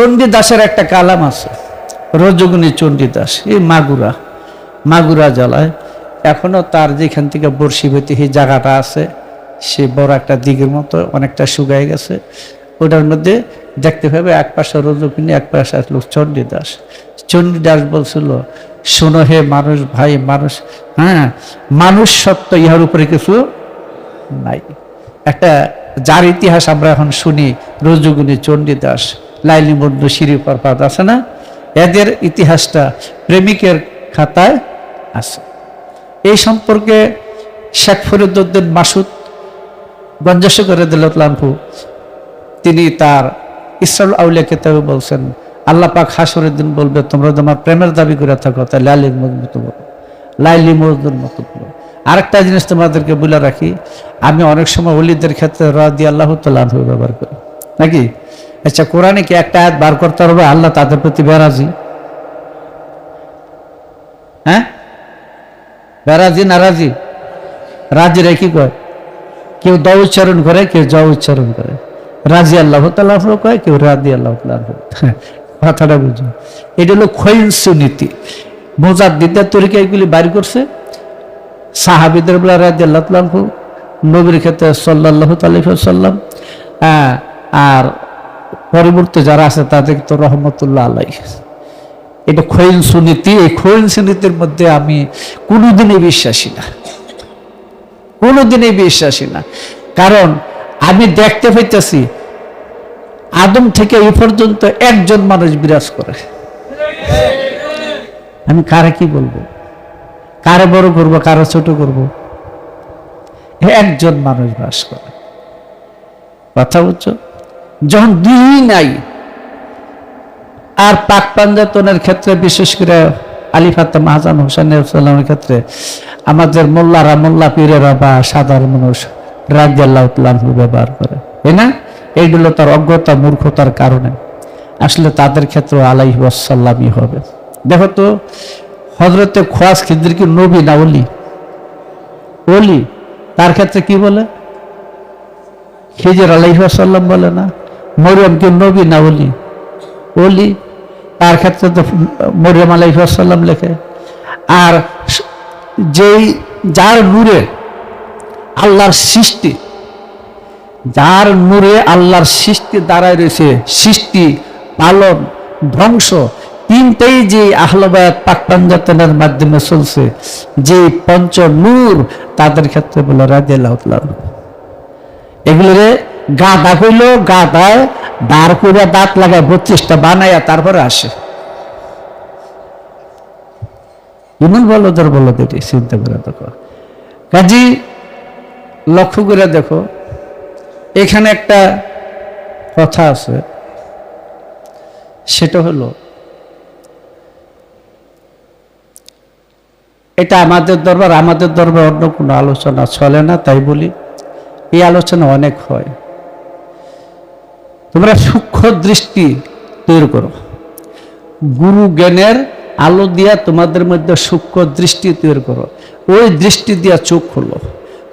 চণ্ডীদাসের একটা কালাম আছে। রজগুনি চণ্ডীদাস, এই মাগুরা মাগুরা জেলায় এখনও তার যেখান থেকে বর্ষিবতী এই জায়গাটা আছে, সে বড় একটা দিকের মতো অনেকটা শুকায় গেছে। ওটার মধ্যে দেখতে পাবে এক পাশে রজগুনি এক পাশে আসলো চণ্ডীদাস। চণ্ডীদাস বলছিল, শোনো হে মানুষ ভাই, মানুষ হ্যাঁ মানুষ সত্য ইহার উপরে কিছু নাই। একটা যার ইতিহাস আমরা এখন শুনি রজগুনি চণ্ডীদাস। লাইলি বন্ধু শিরি পরপাত আছে না? এদের ইতিহাসটা প্রেমিকের খাতায় আছে। এই সম্পর্কে শেখ ফরিদুদ্দিন মাসুদ গঞ্জাস করে দিল লানফু তিনি তার ইসরাল আউলিয়া কেতাবে বলছেন, আল্লাহ পাক হাসরের বলবে, তোমরা তোমার প্রেমের দাবি করে থাকো তাই লাইলির মতো বলো, লাইলি মজদুর মতো বলো। আরেকটা জিনিস তোমাদেরকে বলে রাখি, আমি অনেক সময় অলিদের ক্ষেত্রে রাদি আল্লাহ তাল্লাহ ব্যবহার করি, নাকি? আচ্ছা কোরআনে কি একটা আয়াত বার করতে পারবে আল্লাহ তাদের প্রতি বেরাজি। হ্যাঁ? বেরাজি নারাজি রাজি? রে কি কয়? কেউ দ উচ্চারণ করে, কেউ জ উচ্চারণ করে। রাজি আল্লাহ তাল্লাহ কয়, কেউ রাজি আল্লাহ তাল্লাহ কথাটা বুঝো। এটা হলো খৈনসু নীতি। মোজাদ দিদার তরিকা এগুলি বাড়ি করছে। সাহাবিদের বেলা রাজি আল্লাহ তাল্লাহ নবীর ক্ষেত্রে সাল্লাহ তালিফ সাল্লাম আর পরবর্তী যারা আছে তাদের তো রহমতুল্লাহ আলাই এটা খৈন সুনীতি এই খৈন সুনীতির মধ্যে আমি কোনোদিনই বিশ্বাসী না। কোনোদিনই বিশ্বাসী না। কারণ আমি দেখতে পাইতেছি, আদম থেকে এই পর্যন্ত একজন মানুষ বিরাজ করে। আমি কারে কি বলব? কারে বড় করব, কারে ছোট করব? একজন মানুষ বাস করে। কথা বুঝছ? যখন দুই নাই, আর পাক পাঞ্জাতনের ক্ষেত্রে, বিশেষ করে আলী ফাতাম হাসান হোসেনের ক্ষেত্রে, আমাদের মোল্লারা, মোল্লা পীরেরা বা সাধারণ মানুষ রাজ্জাল্লাহ ব্যবহার করে। তাই না? এইগুলো তার অজ্ঞতা, মূর্খতার কারণে। আসলে তাদের ক্ষেত্রে আলাই ওয়াসাল্লামই হবে। দেখো তো হজরতে খোয়াজ খিদ্র কি নবী না অলি অলি তার ক্ষেত্রে কি বলে? খিজর আলাইসাল্লাম বলে না? মরিয়ম কি নবী না অলি অলি তার ক্ষেত্রে তো মরিয়ম আলাইসাল্লাম লেখে, আর যেই যার নূরে আল্লাহর সৃষ্টি, যার নূরে আল্লাহর সৃষ্টি দাঁড়ায় রয়েছে, সৃষ্টি, পালন, ধ্বংস, তিনটেই যে আহলবায়াত পাকপাঞ্জাতনের মাধ্যমে চলছে যে পঞ্চ নূর তাদের ক্ষেত্রে বলে রাজিয়াল্লাহ এগুলোরে গাদা কইল গাদায় বার করে দাঁত লাগায় বত্রিশটা বানাইয়া তারপরে আসে। ইমন বলো তোর বলো দেখি চিন্তা করে দেখো। কাজী, লক্ষ্য করে দেখো, এখানে একটা কথা আছে। সেটা হলো, এটা আমাদের দরবার আমাদের দরবার অন্য কোনো আলোচনা চলে না, তাই বলি। এই আলোচনা অনেক হয়। তোমরা সূক্ষ্ম দৃষ্টি তৈরি করো। গুরু জ্ঞানের আলো দিয়া তোমাদের মধ্যে সূক্ষ্ম দৃষ্টি তৈরি করো। ওই দৃষ্টি দিয়া চোখ খুলো।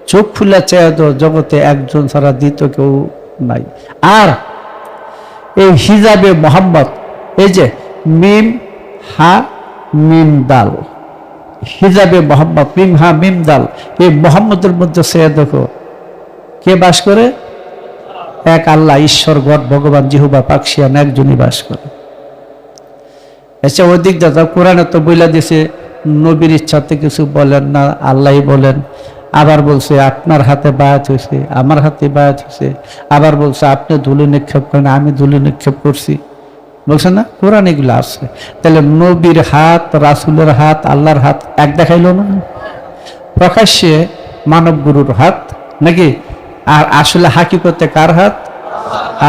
চোখ খুলে চেয়ে তো জগতে একজন ছাড়া দ্বিতীয় কেউ নাই। আর এই হিজাবে মোহাম্মদ, এই যে মিম, হা, মিম দাল। হিজাবে মোহাম্মদ, মিম, হা, মিম দাল। এই মোহাম্মদের মধ্যে সে দেখো, কে বাস করে? এক আল্লাহ, ঈশ্বর, গড, ভগবান, জিহুবা পাকশিয়ান একজনই বাস করে। এসে ওই দিক দাদা কোরআনে তো বইলা দিছে নবীর ইচ্ছাতে কিছু বলেন না, আল্লাহ বলেন। আবার বলছে, আপনার হাতে বায়াত হয়েছে, আমার হাতে বায়াত হয়েছে। আবার বলছে, আপনি ধুলি নিক্ষেপ করেন, আমি ধুলি নিক্ষেপ করছি। বলছে না, কোরআন এগুলো আছে। তাহলে নবীর হাত, রাসুলের হাত, আল্লাহর হাত এক দেখাইল না? প্রকাশ্যে মানব গুরুর হাত, নাকি? আর আসলে হাকিকতে কার হাত?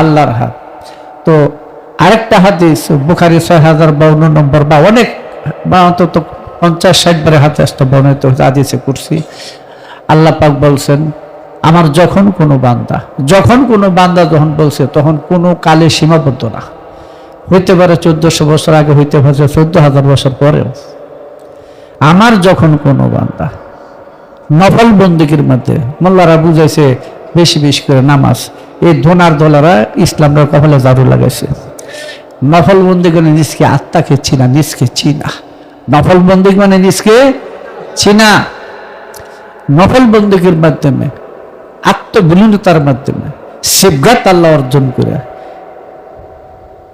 আল্লাহর হাত। তো আরেকটা হাদিস, বুখারি ছয় হাজার বাউন্ন নম্বর বা অনেক, বা অন্তত পঞ্চাশ ষাট বারের হাতে আসতে বর্ণিত হাদিসে করছি আল্লাহ পাক বলছেন, আমার যখন কোনো বান্দা, যখন কোনো বান্দা যখন বলছে, তখন কোনো কালে সীমাবদ্ধ না। হইতে পারে চোদ্দশো বছর আগে, হইতে পারে চোদ্দ হাজার বছর পরেও। আমার যখন কোনো বান্দা নফল বন্দুকের মধ্যে, মোল্লারা বুঝাইছে বেশি বেশি করে নামাজ। এই ধোনার দোলারা ইসলামরা কপালে জারু লাগাইছে। নফল বন্দি মানে নিজকে আত্মাকে চিনা, নিজকে চিনা। নফল বন্দি মানে নিজকে চিনা। নফল বন্দুকের মাধ্যমে, আত্মবিলীনতার মাধ্যমে সেবগাত আল্লাহ অর্জন করে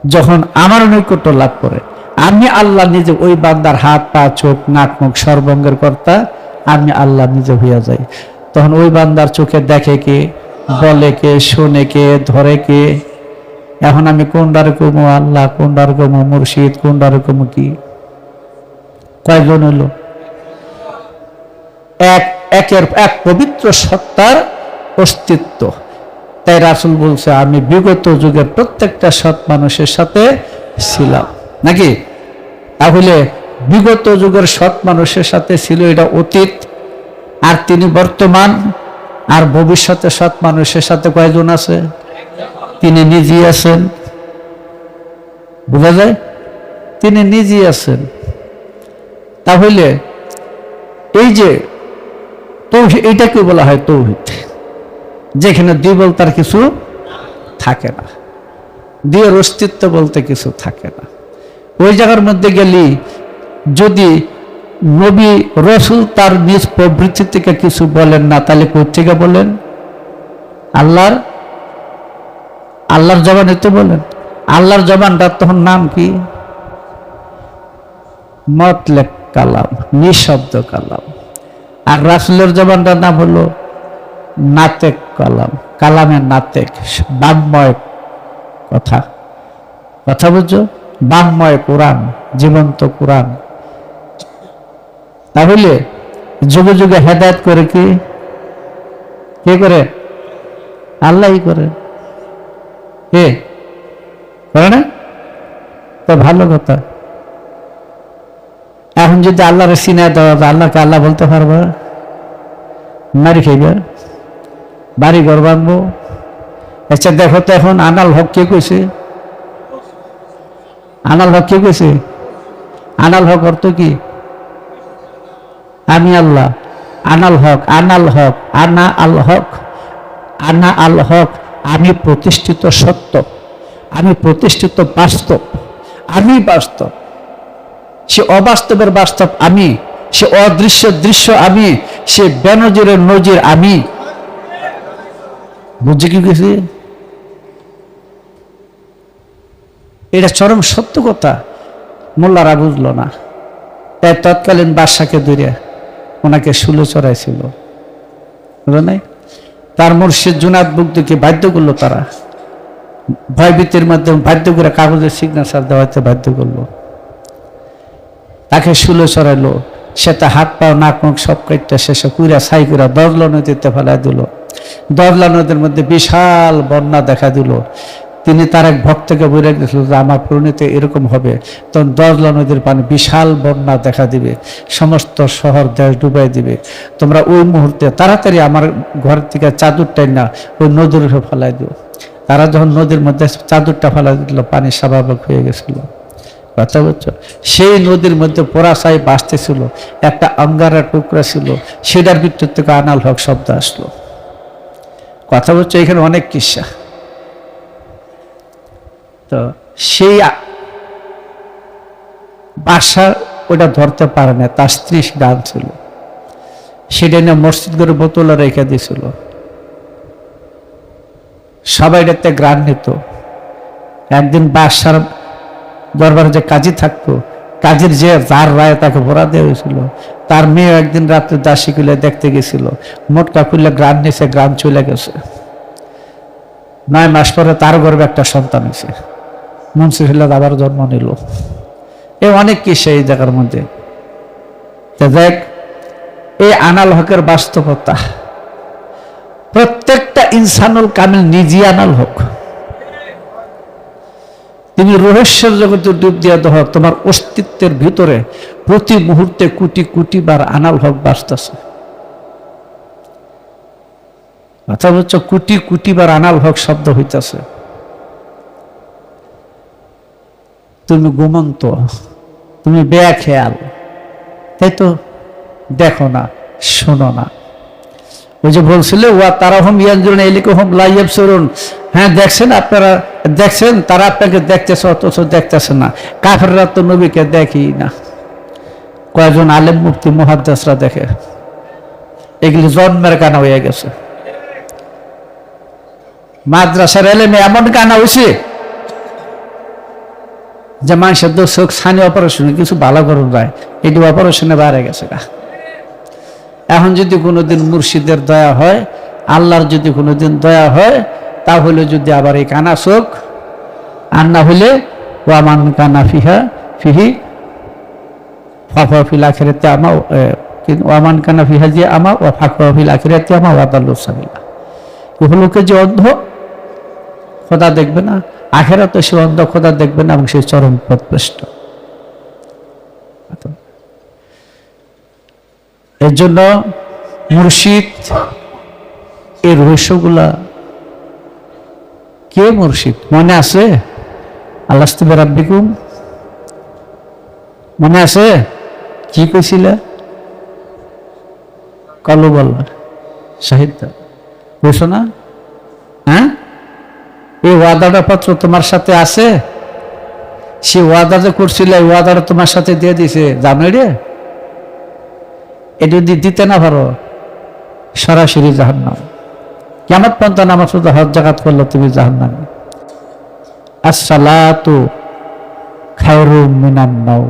যখন আমার নৈকট্য লাভ করে, আমি আল্লাহ নিজে ওই বান্দার হাত, পা, চোখ, নাক, মুখ সর্বঙ্গের কর্তা, আমি আল্লাহ নিজে হইয়া যাই। তখন ওই বান্দার চোখে দেখে কে, বলে কে, শোনে কে, ধরে কে? এখন আমি কোনটার কমু আল্লাহ কোনটার কমু মুর্শিদ কোনটার কমু কি? কয়জন হলো? এক, একের, এক পবিত্র সত্তার অস্তিত্ব। তাই রাসুল বলছে, আমি বিগত যুগের প্রত্যেকটা সৎ মানুষের সাথে ছিলাম। নাকি? তাহলে বিগত যুগের সৎ মানুষের সাথে ছিল এটা অতীত আর তিনি বর্তমান আর ভবিষ্যতে সৎ মানুষের সাথে কয়জন আছে? তিনি নিজেই আছেন। বোঝা যায়? তিনি নিজেই আছেন। তাহলে এই যে তৌহিদ, এটাকে বলা হয় তৌহিদ। যেখানে দ্বিবল তার কিছু থাকে না। দ্বিয়ের অস্তিত্ব বলতে কিছু থাকে না। ওই জায়গার মধ্যে গেলি যদি নবী রসুল তার নিজ প্রবৃত্তি থেকে কিছু বলেন না, তাহলে কোথেকে বলেন? আল্লাহর? আল্লাহর জবানে তো বলেন। আল্লাহর জবানটার তখন নাম কি? মতলেক কালাম, নিঃশব্দ কালাম। আর রাসুলের জবানটার নাম হলো নাতেক কালাম, কালামের নাতেক বাংময় কথা। কথা বুঝছ? বাংময় কোরআন, জীবন্ত কোরআন। তাহলে যুগে যুগে হেদায়ত করে কি? কে করে? আল্লাহই করে। কে? করে না? তো ভালো কথা। এখন যদি আল্লাহর সিনা দেওয়া আল্লাহকে আল্লাহ বলতে পারব? মারি খাইবে। বাড়ি ঘর বাঁধবো আচ্ছা দেখো তো এখন আনাল হক কে কইছে? আনাল হক কে কইছে? আনাল হক অর্থ কি? আমি আল্লাহ। আনাল হক আনাল হক, আনা আল হক, আনা আল হক। আমি প্রতিষ্ঠিত সত্য। আমি প্রতিষ্ঠিত বাস্তব। আমি বাস্তব। সে অবাস্তবের বাস্তব আমি, সে অদৃশ্য দৃশ্য আমি, সে বেনজিরের নজির আমি। বুঝছে কি গেছি এটা চরম সত্য কথা। মোল্লারা বুঝলো না। তাই তৎকালীন বাদশাকে দূরে ওনাকে শুলে চড়াইছিল। নাই? তার মুর্শিদ জুনাদ বুকদিকে বাধ্য করল তারা। ভয়ভীতির মাধ্যমে বাধ্য করে কাগজের সিগনেচার দেওয়াতে বাধ্য করল। তাকে শুলে চড়াইলো। সে তা হাত পাও নাক, মুখ সব কাইটটা শেষে কুইরা ছাই কুইরা দরলা নদীতে ফেলাই দিল। দরলা নদীর মধ্যে বিশাল বন্যা দেখা দিল। তিনি তার এক ভক্তকে বলে গেছিল যে, আমার পরিণতি এরকম হবে। তখন দরলা নদীর পানি বিশাল বন্যা দেখা দিবে। সমস্ত শহর, দেশ ডুবাই দিবে। তোমরা ওই মুহূর্তে তাড়াতাড়ি আমার ঘর থেকে চাদরটাই না ওই নদীর উপরে ফেলাই দিও। তারা যখন নদীর মধ্যে চাদরটা ফেলাই দিল, পানি স্বাভাবিক হয়ে গেছিল। কথা বলছো? সেই নদীর মধ্যে পোড়াশাই বাঁচতেছিল। একটা অঙ্গারের টুকরা ছিল। সেটার ভিতর থেকে আনাল হক শব্দ আসলো। কথা বলছো? এখানে অনেক কিসা। তো সেই বাসা ওটা ধরতে পারে না, তার স্ত্রী গান ছিল। সেটা নিয়ে মসজিদ করে বোতলে রেখে দিয়েছিল সবাই এটাতে গ্রান নিত। একদিন বাসার দরবারে যে কাজী থাকতো, কাজের যে যার রায় তাকে ভরা দেওয়া হয়েছিল, তার মেয়ে একদিন রাত্রে দাসী খুলে দেখতে গেছিল। মোটকা খুললে গ্রাম নিছে গ্রাম চলে গেছে। নয় মাস পরে তার গর্বে একটা সন্তান হয়েছে। মুন্সিফিল্লাদ আবার জন্ম নিল। এ অনেক কিসে এই জায়গার মধ্যে। দেখ এই আনাল হকের বাস্তবতা। প্রত্যেকটা ইনসানুল কামিল নিজে আনাল হক। তুমি রহস্যের জগতে ডুব দিয়া দেহ তোমার অস্তিত্বের ভিতরে প্রতি মুহূর্তে কোটি কোটি বার আনাল হক বাঁচতেছে। বলছো কোটি কোটি বার আনাল হক শব্দ হইতেছে। তুমি ঘুমন্ত, তুমি খেয়াল তাই তো দেখো না, শোনো না। ওই যে বলছিল, ওয়া তারা হোম ইয়ানজুরুন এলিকে হোম লাইয়াব সরুন হ্যাঁ দেখছেন আপনারা, দেখছেন, তারা আপনাকে দেখতেছে, অথচ দেখতেছে না। কাফেররা তো নবীকে দেখি না। কয়েকজন আলেম মুফতি, মুহাদ্দাসরা দেখে। এগুলি জন্মের কানা হয়ে গেছে। মাদ্রাসার এলেমে এমন কানা হয়েছে যে মানুষের তো চোখ ছানি অপারেশনে কিছু ভালো করুন যায় এটি অপারেশনে বাইরে গেছে গা। এখন যদি কোনোদিন মুর্শিদের দয়া হয়, আল্লাহর যদি কোনোদিন দয়া হয়, তাহলে যদি আবার এই কানা চোখ, আর না হলে ওয়ামান কানা ফিহা ফিহি ফাফা ফিল আখিরাতে আমা ওয়ামান কানা ফিহা যে আমা ও ফাফা ফিল আখিরাতে আমা ওয়াদাল্লু সাবিলা। এগুলোকে যে অন্ধ, খোদা দেখবে না। আখেরা তো সে অন্ধ খোদা দেখবে না এবং সে চরম পথভ্রষ্ট এর জন্য মুর্শিদ এই রহস্যগুলা কে মুর্শিদ? মনে আছে? আল্লাহ রাব্বিকুম মনে আছে? কি কইছিলে? কালো বল্লা সাহিত্য বুঝছ না? হ্যাঁ? এই ওয়াদাটা পত্র তোমার সাথে আছে? সে ওয়াদা যে করছিল, এই ওয়াদাটা তোমার সাথে দিয়ে দিছে, জানো রে? এটা যদি দিতে না পারো, সরাসরি জাহান জাহান্নাম। কেমন পর্যন্ত নামাজ শুধু হজ জাগাত করল, তুমি জাহান্নাম। আসসালাতু খায়রু মিনান নাও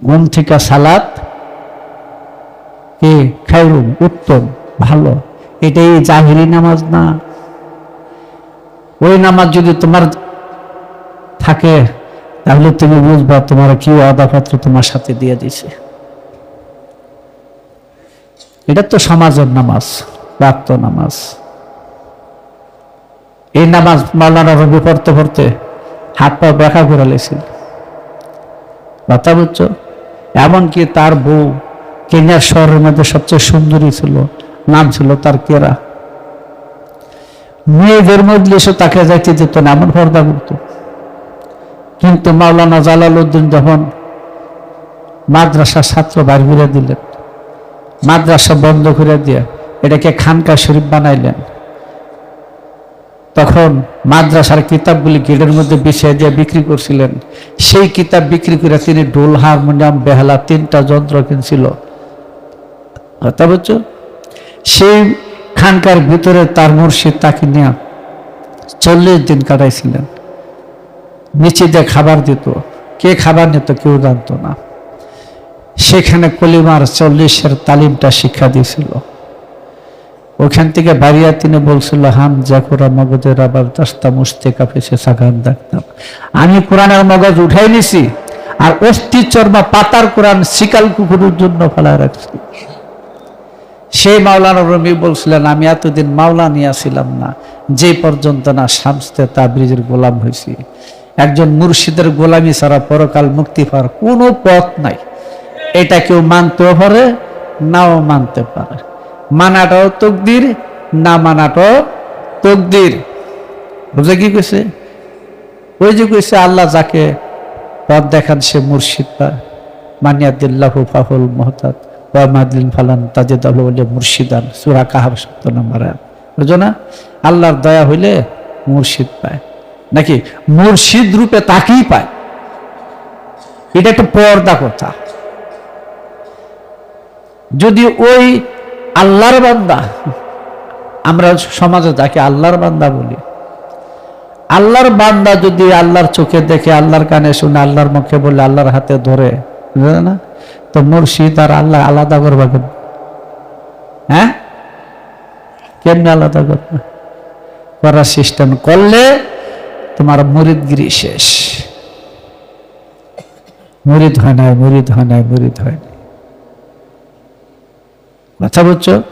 ঘুম থেকে সালাত কি খায়রুম, উত্তম, ভালো। এটাই জাহিরি নামাজ না। ওই নামাজ যদি তোমার থাকে, তাহলে তুমি বুঝবা তোমার কি আদাপত্র তোমার সাথে দিয়ে দিছে এটা তো সমাজের নামাজ, প্রাপ্ত নামাজ। এই নামাজ মাওলানা রবি পড়তে পড়তে হাত পা ব্যাখা করে লেছিল কথা বুঝছ? এমনকি তার বউ কেনিয়ার শহরের মধ্যে সবচেয়ে সুন্দরী ছিল। নাম ছিল তার কেরা। মেয়েদের মধ্যে এসে তাকে যাইতে যেত না, এমন পর্দা করতো। কিন্তু মাওলানা জালাল উদ্দিন যখন মাদ্রাসার ছাত্র বাড়ি করে দিলেন, মাদ্রাসা বন্ধ করে দিয়ে এটাকে খানকা শরীফ বানাইলেন, তখন মাদ্রাসার কিতাবগুলি গেটের মধ্যে বিছিয়ে দিয়ে বিক্রি করছিলেন। সেই কিতাব বিক্রি করে তিনি ডোল, হারমোনিয়াম, বেহালা তিনটা যন্ত্র কিনছিল। কথা বলছো? সেই খানকার ভিতরে তার মুর্শিদ তাকে নিয়ে চল্লিশ দিন কাটাইছিলেন। নিচে দিয়ে খাবার দিত। কে খাবার নিত কেউ জানতো না। সেখানে কলিমার চল্লিশের তালিমটা শিক্ষা দিয়েছিল। ওখান থেকে বাড়িয়া তিনি বলছিল, হাম জাকুরা মগজের আবার দাস্তা মুস্তে কাপেছে সাগান দেখতাম। আমি কোরআনের মগজ উঠাই নিছি আর অস্থি চর্মা পাতার কোরআন শিকাল কুকুরের জন্য ফেলায় রাখছি। সেই মাওলানা রমি বলছিলেন, আমি এতদিন মাওলা নিয়ে ছিলাম না, যে পর্যন্ত না শামস্তে তাবরিজের গোলাম হয়েছি। একজন মুর্শিদের গোলামি ছাড়া পরকাল মুক্তি পাওয়ার কোনো পথ নাই। এটা কেউ মানতেও পারে, নাও মানতে পারে। মানাটাও তকদির, না মানাটাও তকদির। বুঝে কি কইছে? ওই যে কইছে, আল্লাহ যাকে পথ দেখান সে মুর্শিদ পায় মানিয়াদিল্লাহু ফাহুল মহতাদ। ফালান তাজেদ বলে মুর্শিদান, সুরা কাহাব নম্বর বুঝো না? আল্লাহর দয়া হইলে মুর্শিদ পায়। নাকি? মুর্শিদ রূপে তাকেই পায়। এটা একটা পর্দা কথা। যদি ওই আল্লাহর বান্দা, আমরা সমাজে তাকে আল্লাহর বান্দা বলি, আল্লাহর বান্দা যদি আল্লাহর চোখে দেখে, আল্লাহর কানে শুনে, আল্লাহর মুখে বলে, আল্লাহর হাতে ধরে, বুঝলে না? তো মুর্শিদ আর আল্লাহ আলাদা করবা কেন? হ্যাঁ? কেমনি আলাদা করবে? করার সিস্টেম করলে তোমার মুরিদগিরি শেষ। মুরিদ হয় নাই, মুরিদ হয় নাই, মুরিদ হয় নাই। কথা বলছো?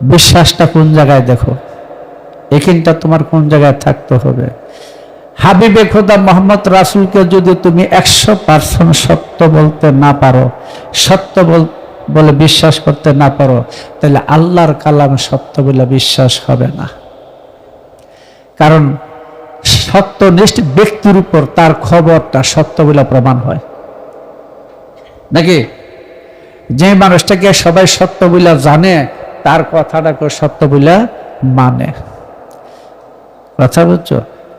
বিশ্বাসটা কোন জায়গায় দেখো? এখানটা তোমার কোন জায়গায় থাকতে হবে? হাবিবে খোদা মোহাম্মদ রাসুলকে যদি তুমি একশো পার্সেন্ট সত্য বলতে না পারো, সত্য বল বলে বিশ্বাস করতে না পারো, তাহলে আল্লাহর কালাম সত্য বলে বিশ্বাস হবে না। কারণ সত্যনিষ্ঠ ব্যক্তির উপর তার খবরটা সত্য বলে প্রমাণ হয়। নাকি? যে মানুষটাকে সবাই সত্য বইলা জানে, তার কথাটাকে সত্য বলে মানে। কথা বুঝছ?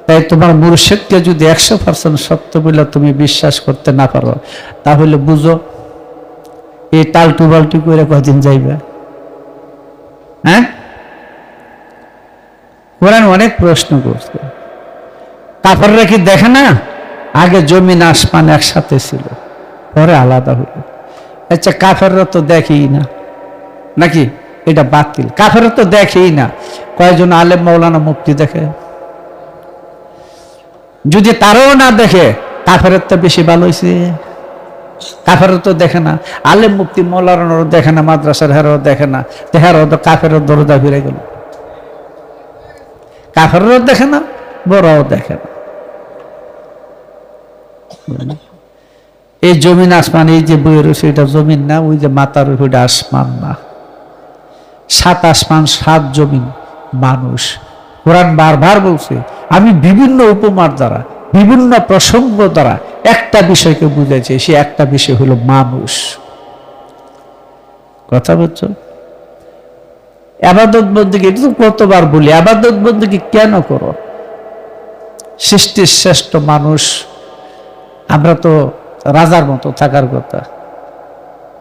তাই তোমার মুর্শিদকে যদি একশো পার্সেন্ট সত্য বলে তুমি বিশ্বাস করতে না পারো, তাহলে বুঝো, এই টালটু বালটু করে কদিন যাইবে? হ্যাঁ? কোরআন অনেক প্রশ্ন করছে। কাপড়রা কি দেখে না? আগে জমিন আসমান একসাথে ছিল, পরে আলাদা হলো। আচ্ছা কাফেররা তো দেখেই না। নাকি? এটা বাতিল। কাফেররা তো দেখেই না। কয়েকজন আলেম মৌলানা মুক্তি দেখে? যদি তারাও না দেখে, কাফেরের তো বেশি ভালো হয়েছে কাফেরও তো দেখে না। আলেম মুক্তি মৌলানারও দেখে না, মাদ্রাসার হেরাও দেখে না। তেহারও তো কাফেরও দরজা ফিরে গেল। কাফেরও দেখে না বড়ও দেখে না। এই জমিন আসমান, এই যে বইয়ের এটা জমিন না, ওই যে মাতার ওইটা আসমান না। সাত আসমান, সাত জমিন, মানুষ। কোরআন বারবার বলছে, আমি বিভিন্ন উপমার দ্বারা, বিভিন্ন প্রসঙ্গ দ্বারা একটা বিষয়কে বুঝাইছে, সে একটা বিষয় হলো মানুষ। কথা বলছো? আবাদত বন্দীকে এটা তো কতবার বলি, আবাদত বন্দীকে কেন করো? সৃষ্টির শ্রেষ্ঠ মানুষ, আমরা তো রাজার মতো থাকার কথা।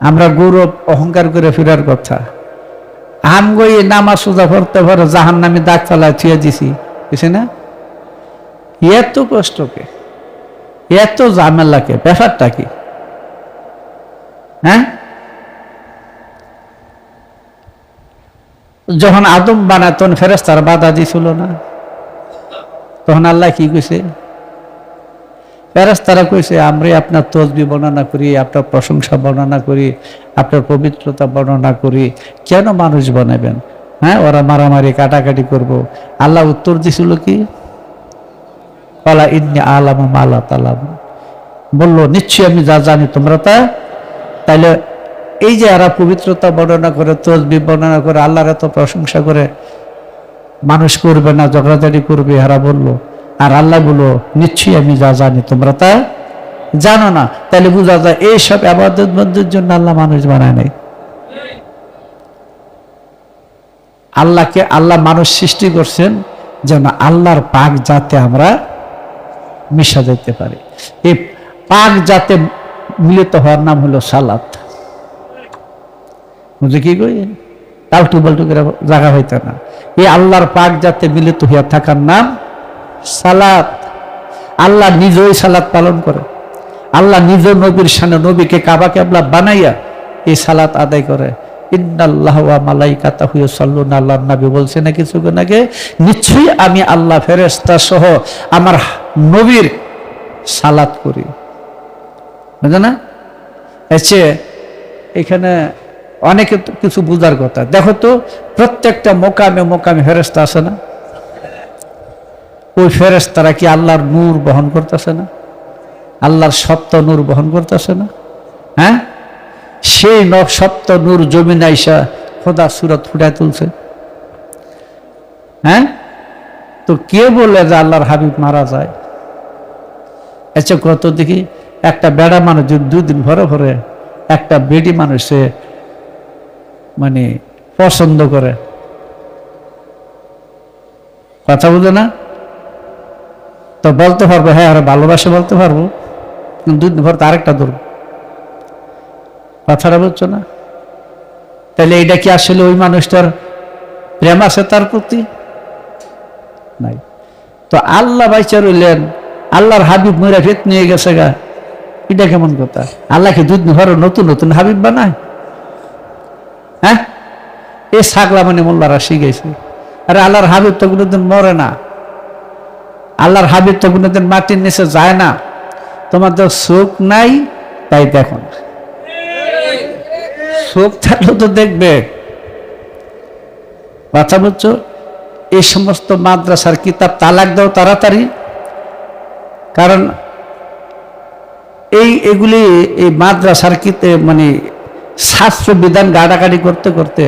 আমরা গৌরব, অহংকার করে ফেরার কথা। আম গই নামা সোজা পড়তে পারো জাহান নামে দাগ ফেলায় থুয়ে দিছি। বুঝছে না? এত কষ্টকে এত ঝামেলাকে ব্যাপারটা কি? হ্যাঁ? যখন আদম বানায় তখন ফেরেস্তার বাধা দিছিল না, তখন আল্লাহ কি কইছে? ফেরেস্তারা কইছে আমরা আপনার তসবি বর্ণনা করি, আপনার প্রশংসা বর্ণনা করি, আপনার পবিত্রতা বর্ণনা করি। কেন মানুষ বানাবেন? হ্যাঁ ওরা মারামারি, কাটাকাটি করব। আল্লাহ উত্তর দিছিল কি? কলা ইন্নি আলাম মালা তালাম বলল, নিশ্চয়ই আমি যা জানি তোমরা তা। তাইলে এই যে এরা পবিত্রতা বর্ণনা করে, তসবি বর্ণনা করে, আল্লাহর এত প্রশংসা করে, মানুষ করবে না ঝগড়াঝাড়ি করবে? এরা বলল আর আল্লাহ বলো নিশ্চয়ই আমি যা জানি, তোমরা তা জানো না। তাহলে বোঝা যায় এইসব আবাদত বন্ধুর জন্য আল্লাহ মানুষ বানায় নাই। আল্লাহকে আল্লাহ মানুষ সৃষ্টি করছেন যেন আল্লাহর পাক যাতে আমরা মিশা যেতে পারি। এই পাক যাতে মিলিত হওয়ার নাম হলো সালাত বুঝে কি কই? টালটু বাল্টু করে জায়গা হইতে না। এই আল্লাহর পাক যাতে মিলিত হইয়া থাকার নাম সালাত। আল্লাহ নিজই সালাত পালন করে। আল্লাহ নিজ নবীর সামনে নবীকে কাবা কেবলা বানাইয়া এই সালাত আদায় করে। নবী বলছে না কিছুক্ষণ নিশ্চয়ই আমি আল্লাহ ফেরেশতা সহ আমার নবীর সালাত করি। বুঝে না? এসে এখানে অনেকে কিছু বুঝার কথা। দেখো তো, প্রত্যেকটা মোকামে মোকামে ফেরেস্তা আছে না? ওই ফেরেস্তারা কি আল্লাহর নূর বহন করতেছে না? আল্লাহর সপ্ত নূর বহন করতেছে না? হ্যাঁ? সেই ন সপ্ত নূর জমিন আইসা খোদা সুরত ফুটায় তুলছে। হ্যাঁ? তো কে বলে যে আল্লাহর হাবিব মারা যায়? আচ্ছা কত দেখি, একটা বেড়া মানুষ দুদিন ভরে ভরে, একটা বেডি মানুষে মানে পছন্দ করে। কথা বুঝে না? তো বলতে পারব হ্যাঁ আর ভালোবাসে বলতে পারব দুদিন ভর তো আরেকটা ধরবো। কথাটা বুঝছ না? তাহলে এটা কি আসলে ওই মানুষটার প্রেম আছে তার প্রতি? নাই। তো আল্লাহ বাইচা রইলেন, আল্লাহর হাবিব মইরা ফেত নিয়ে গেছে গা। এটা কেমন কথা? আল্লাহকে দুধ ঘরে নতুন নতুন হাবিব বানায়? হ্যাঁ? এ ছাগলা মানে মোল্লারা শিখেছে আরে আল্লাহর হাবিব তো কোনোদিন মরে না। আল্লাহর হাবিব তো কোনোদিন মাটির নিচে যায় না। তোমাদের চোখ নাই, তাই দেখো না। চোখ থাকলেও তো দেখবে। কথা বলছো? এই সমস্ত মাদ্রাসার কিতাব তালাক দাও তাড়াতাড়ি। কারণ এই এগুলি এই মাদ্রাসার কিতে মানে শাস্ত্র বিধান গাড়াগাড়ি করতে করতে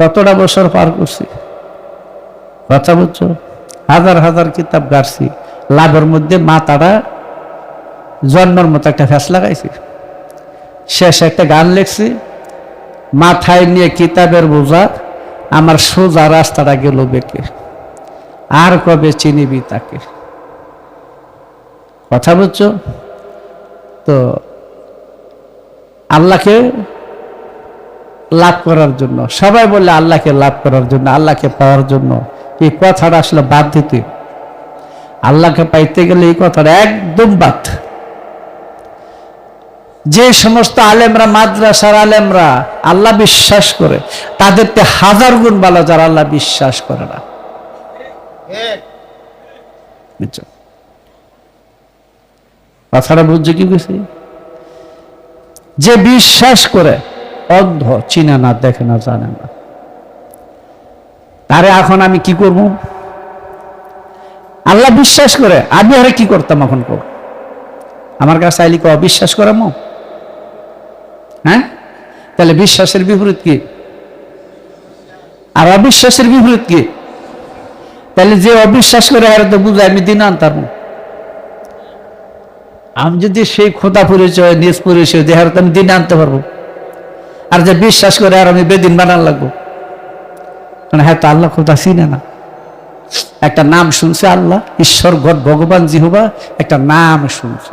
কতটা বছর পার করছি? কথা বলছো? হাজার হাজার কিতাব গাড়ছি। লাভের মধ্যে মাতাটা জন্মের মতো একটা ফ্যাস লাগাইছি। শেষ একটা গান লেখছি, মাথায় নিয়ে কিতাবের বোঝা, আমার সোজা রাস্তাটা গেল বেঁকে। আর কবে চিনিবি তাকে? কথা বুঝছ? তো আল্লাহকে লাভ করার জন্য, সবাই বললে আল্লাহকে লাভ করার জন্য, আল্লাহকে পাওয়ার জন্য। এই কথাটা আসলে বাদ দিতে। আল্লাহকে পাইতে গেলে এই কথাটা একদম বাদ। যে সমস্ত আলেমরা, মাদ্রাসার আলেমরা আল্লাহ বিশ্বাস করে তাদেরকে হাজার গুণ ভালো যারা আল্লাহ বিশ্বাস করে না? কথাটা বুঝছে কি বুঝছি? যে বিশ্বাস করে, অন্ধ, চিনে না, দেখে না, জানে না। তারে এখন আমি কি করব? আল্লাহ বিশ্বাস করে, আমি আরে কি করতাম এখন কর আমার কাছে আইলি কে অবিশ্বাস করামো হ্যাঁ? তাহলে বিশ্বাসের বিপরীত কি? আর অবিশ্বাসের বিপরীত কি? তাহলে যে অবিশ্বাস করে আর তো বুঝে আমি দিন আনতাম। আমি যদি সেই খোদা পরিচয়, নিজ পরিচয় দেহার তো আমি দিন আনতে পারব। আর যে বিশ্বাস করে, আর আমি বেদিন বানান লাগবো। হ্যাঁ তো আল্লাহ খোদা চিনে না। একটা নাম শুনছে আল্লাহ, ঈশ্বর গড ভগবান জিহবা, একটা নাম শুনছে।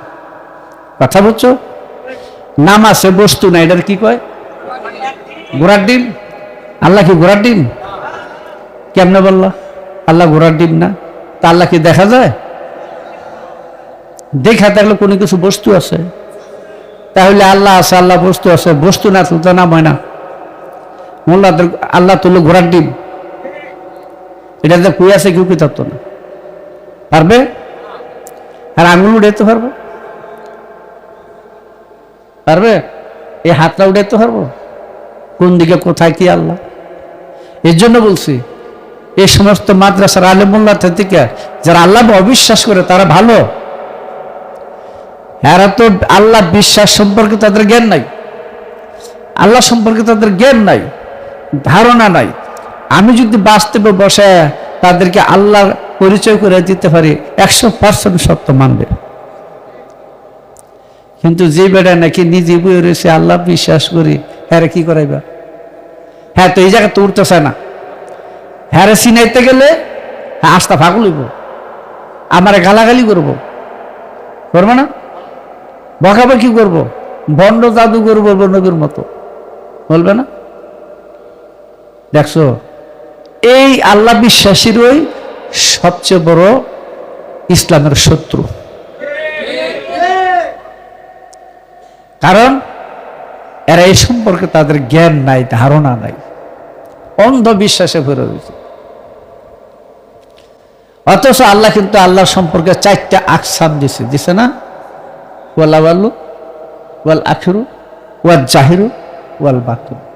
কথা বলছো? নাম আছে, বস্তু না, এটার কি কয়? ঘোড়ার ডিম। আল্লাহ কি ঘোড়ার ডিম? কেমনে বলল? আল্লাহ ঘোড়ার ডিম না। তা আল্লাহ কি দেখা যায়? দেখা থাকলে কোনো কিছু বস্তু আছে। তাহলে আল্লাহ আছে, আল্লাহ বস্তু আছে। বস্তু না, তো নাম হয় না। মোল্লাদের আল্লাহ তুলো ঘোড়ার ডিম। এটাতে কুই আছে কেউ কি তত্ত্ব না? পারবে? আর আঙুল উড়াইতে পারব? পারবে? এই হাতটা উড়াইতে পারব? কোন দিকে, কোথায়, কি আল্লাহ? এর জন্য বলছি, এই সমস্ত মাদ্রাসার আলেমুল্লাহ থেকে যারা আল্লাহ অবিশ্বাস করে, তারা ভালো। এরা তো আল্লাহ বিশ্বাস সম্পর্কে তাদের জ্ঞান নাই। আল্লাহ সম্পর্কে তাদের জ্ঞান নাই, ধারণা নাই। আমি যদি বাস্তবে বসে, তাদেরকে আল্লাহর পরিচয় করে দিতে পারি, একশো পার্সেন্ট সত্য মানবে। কিন্তু যে বেটা নাকি নিজে বই রয়েছে, আল্লাহ বিশ্বাস করি হ্যাঁ কি করাইবা? হ্যাঁ তো এই জায়গা তো উঠতেছে না। হ্যাঁ রে চিনাইতে গেলে হ্যাঁ আস্তা ফাঁকুল হইব। আমারে গালাগালি করব। করব না? বকাবকি করব। বন্ড জাদু করব নবীর মতো। বলবে না? দেখছ? এই আল্লাহ বিশ্বাসীরই সবচেয়ে বড় ইসলামের শত্রু। কারণ এরা এই সম্পর্কে তাদের জ্ঞান নাই, ধারণা নাই। অন্ধবিশ্বাসে ভরে রয়েছে। অথচ আল্লাহ কিন্তু আল্লাহ সম্পর্কে চারটা আকসাম দিছে। দিছে না? ওয়াল আওয়ালু, ওয়াল আখিরু, ওয়াল জাহিরু, ওয়াল বাকিরু